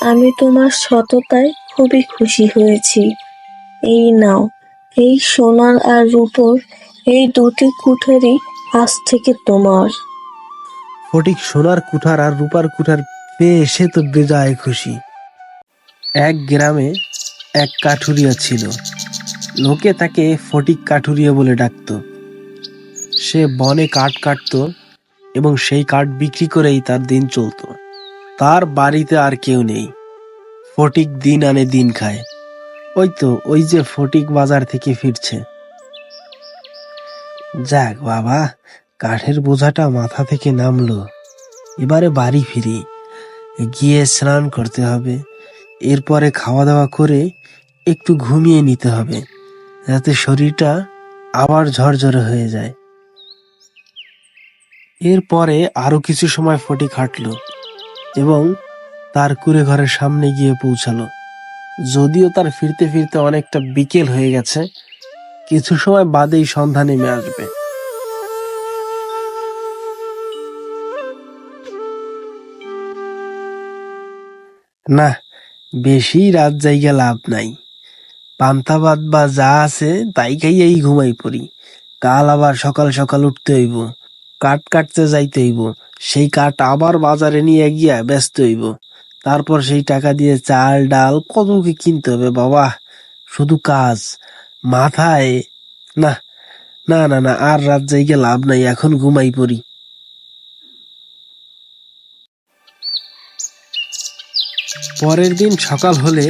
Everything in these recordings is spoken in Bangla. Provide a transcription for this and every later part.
আমি তোমার সততায় খুবই খুশি হয়েছি। এই নাও, এই সোনার আর রূপোর এই দুটি কুঠারই আজ থেকে তোমার। ফটিক সোনার কুঠার আর রূপার কুঠার পেয়ে সে তো বেজায় খুশি। এক গ্রামে এক কাঠুরিয়া ছিল। লোকে তাকে ফটিক কাঠুরিয়া বলে ডাকতো। সে বনে কাঠ কাটতো এবং সেই কাঠ বিক্রি করেই তার দিন চলতো। তার বাড়িতে আর কেউ নেই। ফটিক দিন আনে দিন খায়। ওই তো, ওই যে ফটিক বাজার থেকে ফিরছে। যাক বাবা, কাঠের বোঝাটা মাথা থেকে নামলো। এবারে বাড়ি ফিরি। গিয়ে স্নান করতে হবে। এরপরে খাওয়া দাওয়া করে একটু ঘুমিয়ে নিতে হবে। যাতে শরীরটা আবার ঝরঝরে হয়ে যায়। এরপরে আরও কিছু সময় ফটিক হাঁটলো। এবং তার কুড়ে ঘরের সামনে গিয়ে পৌঁছালো। যদিও তার ফিরতে ফিরতে অনেকটা বিকেল হয়ে গেছে, কিছু সময় বাদেই সন্ধ্যা নেমে আসবে। না, বেশি রাত জায়গা লাভ নাই। পান্তা ভাত বা যা আছে তাই খাইয়াই ঘুমাই পড়ি। কাল আবার সকাল সকাল উঠতে হইব। কাঠ কাটতে যাইতে হইব। সেই কাঠ আবার বাজারে নিয়ে গিয়া ব্যস্ত হইব। তারপর সেই টাকা দিয়ে চাল, ডাল কত কি কিনতে হবে বাবা। শুধু কাজ। মাথায় না না না না, আর রাত জায়গা লাভ নাই, এখন ঘুমাই পড়ি। পরের দিন সকাল হলে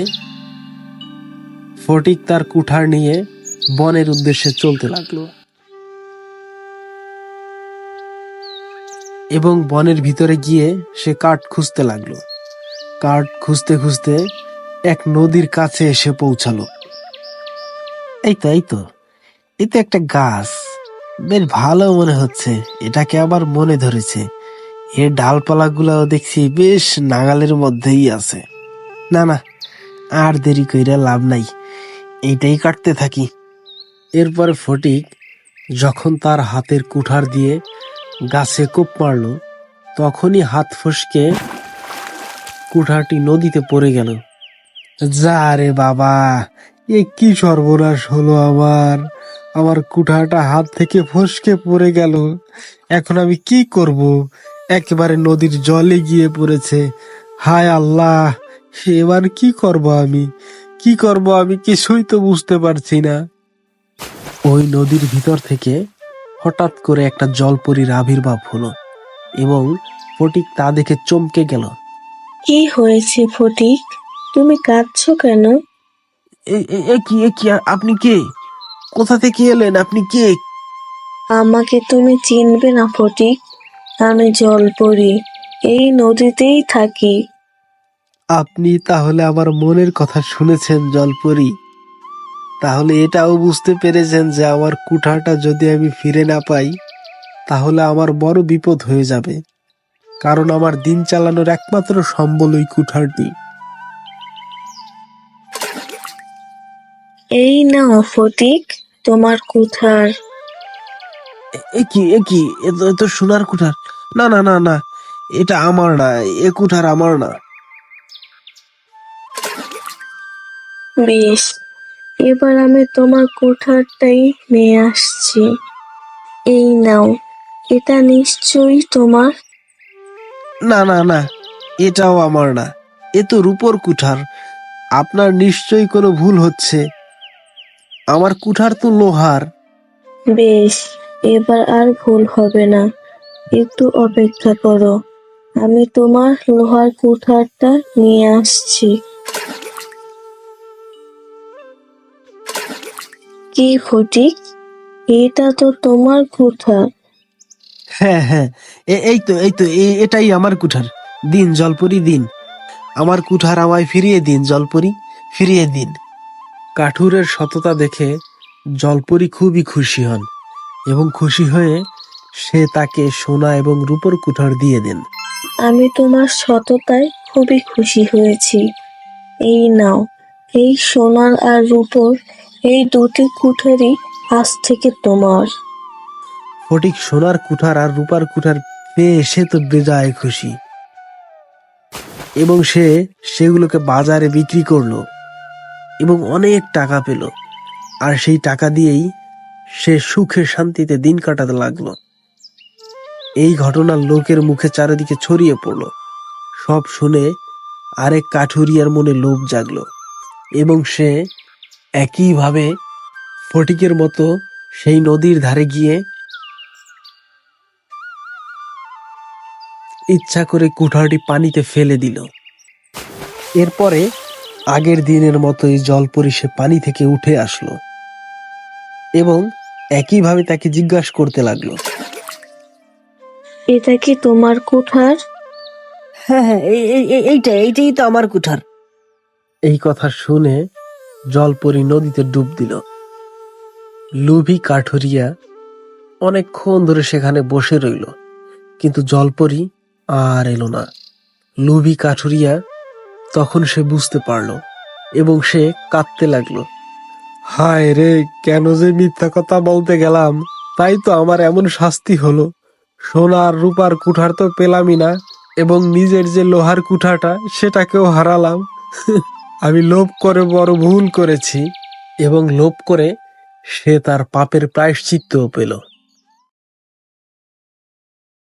ফটিক তার কুঠার নিয়ে বনের উদ্দেশ্যে চলতে লাগল। এবং বনের ভিতরে গিয়ে সে কাঠ খুঁজতে লাগল। কাঠ খুঁজতে খুঁজতে এক নদীর কাছে এসে পৌঁছালো। এই তো এই তো। এই তো একটা গাছ। বেশ ভালো মনে হচ্ছে। এটাকে আবার মনে ধরেছে। এর ডালপালাগুলাও দেখছি বেশ নাগালের মধ্যেই আছে। না না, আর দেরি কইরা লাভ নাই। এইটাই কাটতে থাকি। এরপরে ফটিক যখন তার হাতের কুঠার দিয়ে গাছে কোপ মারল, তখনই হাত ফসকে কুঠারটি নদীতে পড়ে গেল। যা রে বাবা, এ কি সর্বনাশ হলো আমার। আমার কুঠারটা হাত থেকে ফসকে পড়ে গেল। এখন আমি কি করব? একেবারে নদীর জলে গিয়ে পড়েছে। হায় আল্লাহ, এবার কি করব আমি? কি করব আমি কিছুই তো বুঝতে পারছি না। ওই নদীর ভিতর থেকে হঠাৎ করে একটা জলপরীর আবির্ভাব হলো এবং ফটিক তা দেখে চমকে গেল। কি হয়েছে ফটিক? তুমি কাঁদছো কেন? এ- এ- এ কি এ কি আপনি কে? কোথা থেকে এলেন? আপনি কে? আমাকে তুমি চিনবে না ফটিক। আমি জলপরি। এই নদীতেই থাকি। আপনি তাহলে আমার মনের কথা শুনেছেন জলপরি। তাহলে এটাও বুঝতে পেরেছেন যে আমার কুঠারটা যদি আমি ফিরে না পাই তাহলে আমার বড় বিপদ হয়ে যাবে। কারণ আমার দিন চালানোর একমাত্র সম্বল ওই কুঠারটি। এই নাও ফটিক তোমার কুঠার। এ- এ কি এ কি? এ তো এ তো সোনার কুঠার। না না না না এটা আমার না এ কুঠার আমার না। বেশ। এবার আমি তোমার কুঠারটাই নিয়ে আসছি। এই নাও এটা নিশ্চয়ই তোমার? না না না এটাও আমার না। এ তো রূপর কুঠার। আপনার নিশ্চয়ই কোনো ভুল হচ্ছে। আমার কুঠার তো লোহার। বেশ এবার আর ভুল হবে না। একটু অপেক্ষা করো। আমি তোমার লোহার কুঠারটা নিয়ে আসছি। কি ফটিক এটা তো তোমার কুঠার। হ্যাঁ হ্যাঁ এই তো এই তো এটাই আমার কুঠার। দিন জলপরি দিন। আমার কুঠার আমায় ফিরিয়ে দিন জলপরি ফিরিয়ে দিন। কাঠুরের সততা দেখে জলপরি খুবই খুশি হন এবং খুশি হয়ে সে তাকে সোনা এবং রূপর কুঠার দিয়ে দেন। আমি তোমার সততায় খুবই খুশি হয়েছি। এই নাও এই সোনার আর রূপোর এই দুটি কুঠারই আজ থেকে তোমার। ফটিক সোনার কুঠার আর রূপার কুঠার পেয়ে সে তো বেজায় খুশি। এবং সে সেগুলোকে বাজারে বিক্রি করল এবং অনেক টাকা পেল। আর সেই টাকা দিয়েই সে সুখে শান্তিতে দিন কাটাতে লাগল। এই ঘটনা লোকের মুখে চারিদিকে ছড়িয়ে পড়ল। সব শুনে আরেক কাঠুরিয়ার মনে লোভ জাগলো এবং সে একইভাবে ফটিকের মতো সেই নদীর ধারে গিয়ে ইচ্ছা করে কুঠারটি পানিতে ফেলে দিল। এরপরে আগের দিনের মতোই জলপরি সে পানি থেকে উঠে আসলো এবং একইভাবে তাকে জিজ্ঞাসা করতে লাগল। এটা কি তোমার কুঠার? হ্যাঁ হ্যাঁ এই এই- এই- এইটা এইটাই তো আমার কুঠার। এই কথা শুনে জলপরি নদীতে ডুব দিল। লুভি কাঠুরিয়া অনেকক্ষণ ধরে সেখানে বসে রইল, কিন্তু জলপরি আর এলো না। লুভি কাঠুরিয়া তখন সে বুঝতে পারল এবং সে কাঁদতে লাগল। হায় রে, কেন যে মিথ্যা কথা বলতে গেলাম? তাই তো আমার এমন শাস্তি হলো। সোনার রূপার কুঠার তো পেলামই না, এবং নিজের যে লোহার কুঠাটা, সেটাকেও হারালাম। আমি লোভ করে বড় ভুল করেছি এবং লোভ করে সে তার পাপের প্রায়শ্চিত্তও পেল।